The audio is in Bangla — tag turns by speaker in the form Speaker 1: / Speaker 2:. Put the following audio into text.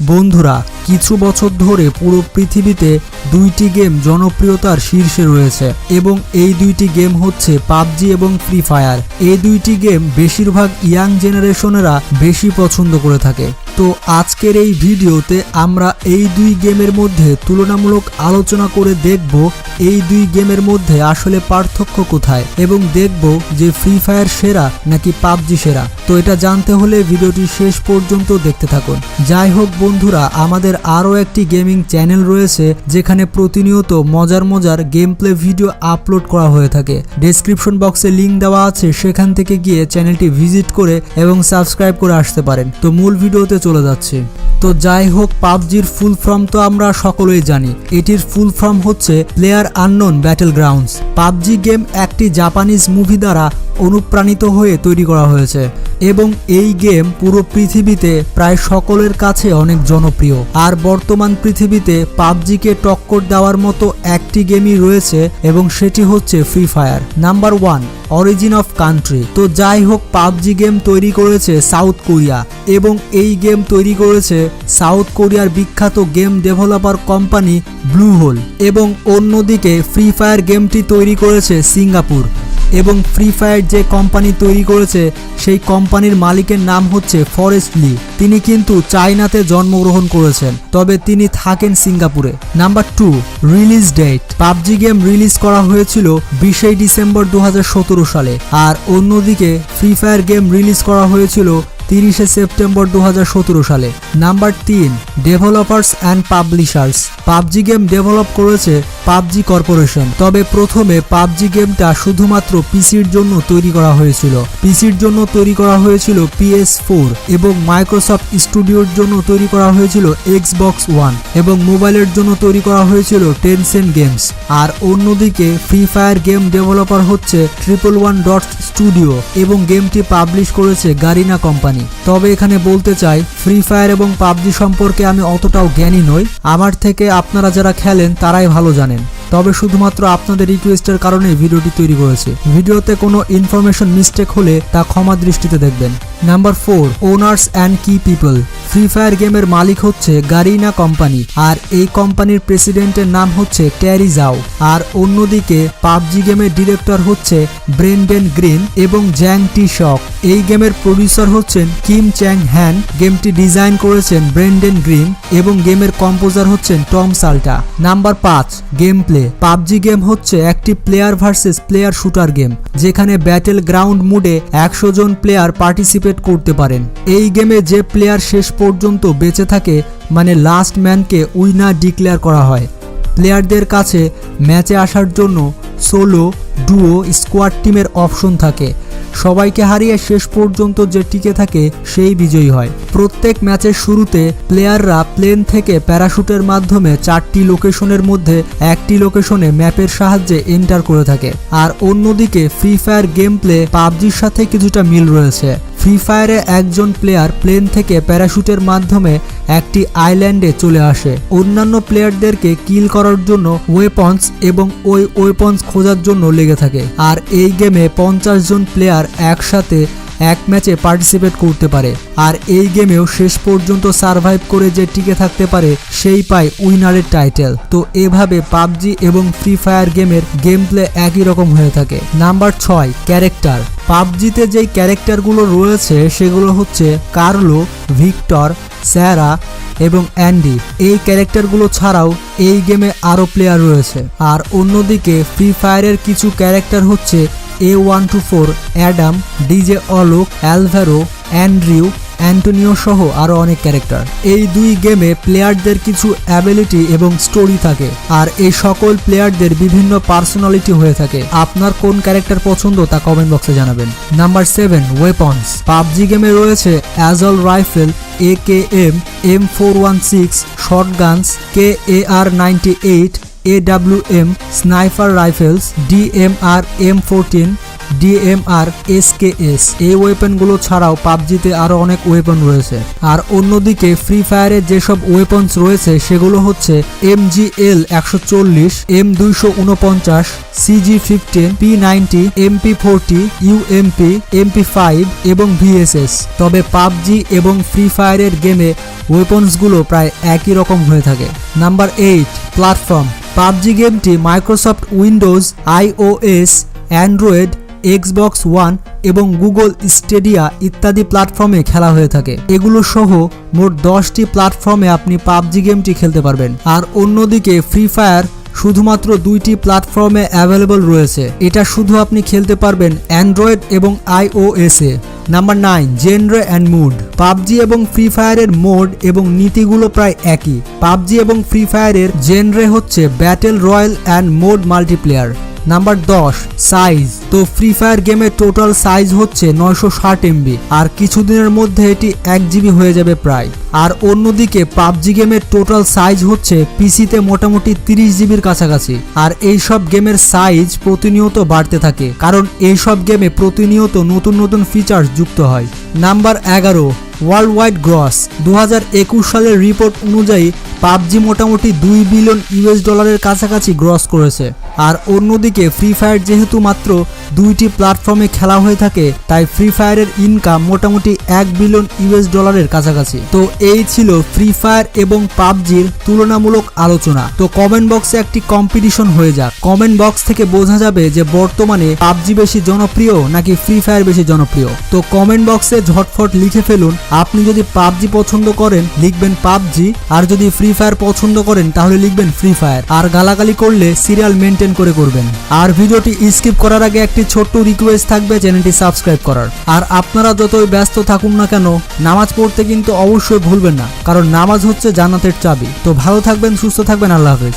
Speaker 1: বন্ধুরা, কিছু বছর ধরে পুরো পৃথিবীতে দুইটি গেম জনপ্রিয়তার শীর্ষে রয়েছে এবং এই দুইটি গেম হচ্ছে পাবজি এবং ফ্রি ফায়ার। এই দুইটি গেম বেশিরভাগ ইয়াং জেনারেশনেরা বেশি পছন্দ করে থাকে। তো আজকের এই ভিডিওতে আমরা এই দুই গেমের মধ্যে তুলনামূলক আলোচনা করে দেখব এই দুই গেমের মধ্যে আসলে পার্থক্য কোথায় এবং দেখব যে ফ্রি ফায়ার সেরা নাকি পাবজি সেরা। তো এটা জানতে হলে ভিডিওটি শেষ পর্যন্ত দেখতে থাকুন। যাই হোক বন্ধুরা, আমাদের আরও একটি গেমিং চ্যানেল রয়েছে যেখানে প্রতিনিয়ত মজার মজার গেম প্লে ভিডিও আপলোড করা হয়ে থাকে। ডেসক্রিপশন বক্সে লিংক দেওয়া আছে, সেখান থেকে গিয়ে চ্যানেলটি ভিজিট করে এবং সাবস্ক্রাইব করে আসতে পারেন। তো মূল ভিডিওতে চলে যাচ্ছে। তো যাই হোক, পাবজির ফুল ফর্ম তো আমরা সকলেই জানি। এটির ফুল ফর্ম হচ্ছে player unknown battle grounds PUBG game একটি জাপানিজ মুভি দ্বারা অনুপ্রাণিত হয়ে তৈরি করা হয়েছে এবং এই গেম পুরো পৃথিবীতে প্রায় সকলের কাছে অনেক জনপ্রিয়। আর বর্তমান পৃথিবীতে পাবজিকে টক্কর দেওয়ার মতো একটি গেমই রয়েছে এবং সেটি হচ্ছে free fire number one origin of country তো যাই হোক, পাবজি গেম তৈরি করেছে সাউথ কোরিয়া এবং এই গেম তৈরি করেছে সাউথ কোরিয়ার বিখ্যাত game developer company blue hole এবং অন্যদিকে ফ্রি ফায়ার গেমটি তৈরি করেছে সিঙ্গাপুর এবং ফ্রি ফায়ার যে কোম্পানি তৈরি করেছে, সেই কোম্পানির মালিকের নাম হচ্ছে ফরেস্ট লি তিনি কিন্তু চায়নাতে জন্মগ্রহণ করেছেন, তবে তিনি থাকেন সিঙ্গাপুরে। Number two release date PUBG game release করা হয়েছিল বিশে ডিসেম্বর দু হাজার সতেরো সালে, আর অন্যদিকে ফ্রি ফায়ার গেম রিলিজ করা হয়েছিল তিরিশে সেপ্টেম্বর দু হাজার সতেরো সালে। নাম্বার তিন developers and publishers PUBG game develop করেছে পাবজি কর্পোরেশন। তবে প্রথমে পাবজি গেমটা শুধুমাত্র পিসির জন্য তৈরি করা হয়েছিল। পিসির জন্য তৈরি করা হয়েছিল পিএস ফোর এবং মাইক্রোসফট স্টুডিওর জন্য তৈরি করা হয়েছিল এক্স বক্স ওয়ান এবং মোবাইলের জন্য তৈরি করা হয়েছিল টেনসেন গেমস। আর অন্যদিকে ফ্রি ফায়ার গেম ডেভেলপার হচ্ছে ট্রিপল ওয়ান ডট স্টুডিও এবং গেমটি পাবলিশ করেছে গারিনা কোম্পানি। তবে এখানে বলতে চাই, ফ্রি ফায়ার এবং পাবজি সম্পর্কে আমি অতটাও জ্ঞানী নই। আমার থেকে আপনারা যারা খেলেন তারাই ভালো জানেন। তবে শুধুমাত্র আপনাদের রিকোয়েস্টের কারণে ভিডিওটি তৈরি করেছি ভিডিওতে কোনো ইনফরমেশন মিস্টেক হলে তা ক্ষমা দৃষ্টিতে দেখবেন। Number four owners and key people free fire গেমের মালিক হচ্ছে গারিনা কোম্পানি আর এই কোম্পানির প্রেসিডেন্টের নাম হচ্ছে ট্যারি জাও আর অন্যদিকে পাবজি গেমের ডিরেক্টর হচ্ছে ব্রেন্ডেন গ্রিন এবং জ্যাং টি শক এই গেমের প্রডিউসার হচ্ছেন কিম চ্যাং হ্যান গেমটি ডিজাইন করেছেন ব্রেন্ডেন গ্রিন এবং গেমের কম্পোজার হচ্ছেন টম সাল্টা নাম্বার পাঁচ গেম প্লে পাবজি গেম হচ্ছে একটি player versus player shooter game যেখানে ব্যাটেল গ্রাউন্ড মুডে একশো জন প্লেয়ার পার্টিসিপেট করতে পারেন। এই গেমে যে প্লেয়ার শেষ পর্যন্ত বেঁচে থাকে মানে লাস্ট ম্যানকে উইনার ডিক্লেয়ার করা হয়। প্লেয়ারদের কাছে ম্যাচে আসার জন্য সোলো ডুও স্কোয়াড টিমের অপশন থাকে। সবাইকে হারিয়ে শেষ পর্যন্ত যে টিকে থাকে সেই বিজয়ী হয়। প্রত্যেক ম্যাচের শুরুতে প্লেয়াররা প্লেন থেকে প্যারাশুটের মাধ্যমে চারটি লোকেশনের মধ্যে একটি লোকেশনে ম্যাপের সাহায্যে এন্টার করে থাকে। আর অন্যদিকে ফ্রি ফায়ার গেম প্লে পাবজির সাথে কিছুটা মিল রয়েছে। ফ্রি ফায়ারে একজন প্লেয়ার প্লেন থেকে প্যারাশুটের মাধ্যমে একটি আইল্যান্ডে চলে আসে। অন্যান্য প্লেয়ারদেরকে কিল করার জন্য ওয়েপন্স এবং ওই ওয়েপন্স খোঁজার জন্য লেগে থাকে। আর এই গেমে পঞ্চাশ জন প্লেয়ার একসাথে এক ম্যাচে পার্টিসিপেট করতে পারে। আর এই গেমেও শেষ পর্যন্ত সার্ভাইভ করে যে টিকে থাকতে পারে, সেই পায় উইনারের টাইটেল তো এভাবে পাবজি এবং ফ্রি ফায়ার গেমের গেম প্লে একই রকম হয়ে থাকে। নাম্বার ছয় ক্যারেক্টার পাবজিতে যেই ক্যারেক্টারগুলো রয়েছে সেগুলো হচ্ছে কার্লো, ভিক্টর, স্যারা এবং অ্যান্ডি। এই ক্যারেক্টারগুলো ছাড়াও এই গেমে আরও প্লেয়ার রয়েছে। আর অন্যদিকে ফ্রি ফায়ারের কিছু ক্যারেক্টার হচ্ছে A one two four Adam DJ Alok Alvaro Andrew Antonio সহ আরও অনেক ক্যারেক্টার। এই দুই গেমে প্লেয়ারদের কিছু অ্যাবিলিটি এবং স্টোরি থাকে, আর এই সকল প্লেয়ারদের বিভিন্ন পার্সোনালিটি হয়ে থাকে। আপনার কোন ক্যারেক্টার পছন্দ তা কমেন্ট বক্সে জানাবেন। নাম্বার সেভেন ওয়েপন্স পাবজি গেমে রয়েছে assault rifle A K M M four one six short guns K A R ninety eight AWM sniper rifles DMR M fourteen DMR SKS এই ওয়েপনগুলো ছাড়াও পাবজিতে আরও অনেক ওয়েপন রয়েছে। আর অন্যদিকে ফ্রি ফায়ারের যেসব ওয়েপন্স রয়েছে, সেগুলো হচ্ছে এম জি এল একশো চল্লিশ এম দুইশো উনপঞ্চাশ CG fifteen P ninety MP forty UMP MP five এবং ভিএসএস তবে পাবজি এবং ফ্রি ফায়ারের গেমে ওয়েপন্সগুলো প্রায় একই রকম হয়ে থাকে। নাম্বার এইট প্ল্যাটফর্ম পাবজি গেমটি Microsoft Windows iOS Android Xbox one এবং গুগল স্টেডিয়া ইত্যাদি প্ল্যাটফর্মে খেলা হয়ে থাকে। এগুলো সহ মোট দশটি প্ল্যাটফর্মে আপনি পাবজি গেমটি খেলতে পারবেন। আর অন্যদিকে ফ্রি ফায়ার শুধুমাত্র দুইটি প্ল্যাটফর্মে অ্যাভেলেবল রয়েছে। এটা শুধু আপনি খেলতে পারবেন অ্যান্ড্রয়েড এবং iOS number nine genre and mode PUBG এবং ফ্রি ফায়ারের মোড এবং নীতিগুলো প্রায় একই। পাবজি এবং ফ্রি ফায়ারের জেনরে হচ্ছে battle royale and mode multiplayer number দশ সাইজ তো ফ্রি ফায়ার গেমের টোটাল সাইজ হচ্ছে নয়শো ষাট এমবি আর কিছুদিনের মধ্যে এটি এক জিবি হয়ে যাবে প্রায়। আর অন্যদিকে পাবজি গেমের টোটাল সাইজ হচ্ছে পিসিতে মোটামুটি তিরিশ জিবির কাছাকাছি। আর এই সব গেমের সাইজ প্রতিনিয়ত বাড়তে থাকে, কারণ এই সব গেমে প্রতিনিয়ত নতুন নতুন ফিচার্স যুক্ত হয়। নাম্বার এগারো ওয়ার্ল্ড ওয়াইড গ্রস দু হাজার একুশ সালের রিপোর্ট অনুযায়ী পাবজি মোটামুটি দুই বিলিয়ন ইউএস ডলারের কাছাকাছি গ্রস করেছে। আর অন্যদিকে ফ্রি ফায়ার যেহেতু মাত্র দুইটি প্ল্যাটফর্মে খেলা হয়ে থাকে, তাই ফ্রি ফায়ারের ইনকাম মোটামুটি এক বিলিয়ন ইউএস ডলারের কাছাকাছি। তো এই ছিল ফ্রি ফায়ার এবং পাবজির তুলনামূলক আলোচনা। তো কমেন্ট বক্সে একটি কম্পিটিশন হয়ে যাক। কমেন্ট বক্স থেকে বোঝা যাবে যে বর্তমানে পাবজি বেশি জনপ্রিয় নাকি ফ্রি ফায়ার বেশি জনপ্রিয়। তো কমেন্ট বক্সে ঝটফট লিখে ফেলুন, আপনি যদি পাবজি পছন্দ করেন, লিখবেন পাবজি, আর যদি ফ্রি ফায়ার পছন্দ করেন, তাহলে লিখবেন ফ্রি ফায়ার আর গালাগালি করলে সিরিয়াল মেনটেন করে করবেন। আর ভিডিওটি স্কিপ করার আগে একটি ছোট্ট রিকোয়েস্ট থাকবে চ্যানেলটি সাবস্ক্রাইব করার। আর আপনারা যতই ব্যস্ত থাকুন না কেন, নামাজ পড়তে কিন্তু অবশ্যই ভুলবেন না, কারণ নামাজ হচ্ছে জান্নাতের চাবি। তো ভালো থাকবেন, সুস্থ থাকবেন, আল্লাহ হাফেজ।